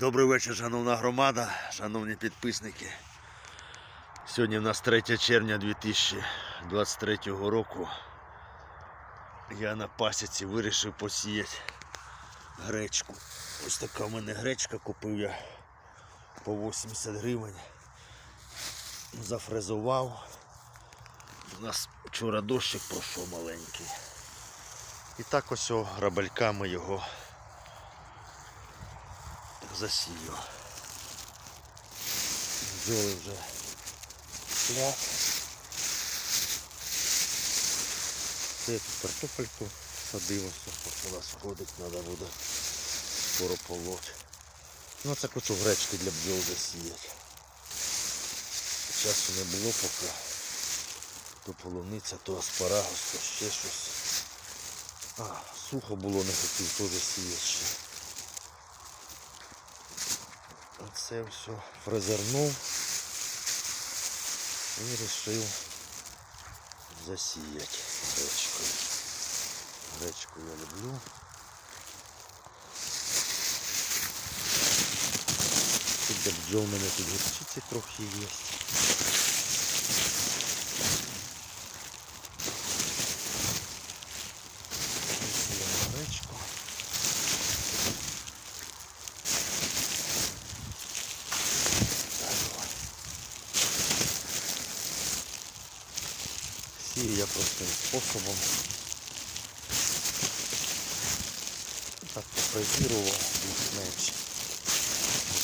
Добрий вечір, шановна громада, шановні підписники. Сьогодні в нас 3 червня 2023 року. Я на пасіці вирішив посіяти гречку. Ось така в мене гречка купив я по 80 гривень. Зафрезував. У нас вчора дощик пройшов маленький. І так ось о, грабельками його засію. Бджоли вже сплять. Це я тут картопельку садив, ось, вона сходить, треба буде скоро полоть. Ну це хочу гречки для бджол засіяти. Часу не було поки. То полуниця, то аспарагус, то ще щось. А, сухо було, не хотів теж сіяти ще. Оце все фрезернув і вирішив засіяти гречкою. Гречку я люблю. Тут бджол у мене тут гірчиці трохи є. Засіяємо гречку. Сію я простим способом. Так пофрезерував більш-менш.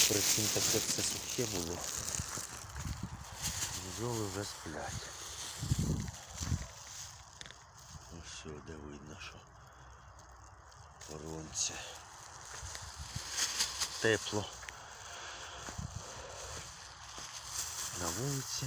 Перед цим так як все сухе було. Бджоли вже сплять. Ось сюди видно, що воронці. Тепло. На вулиці.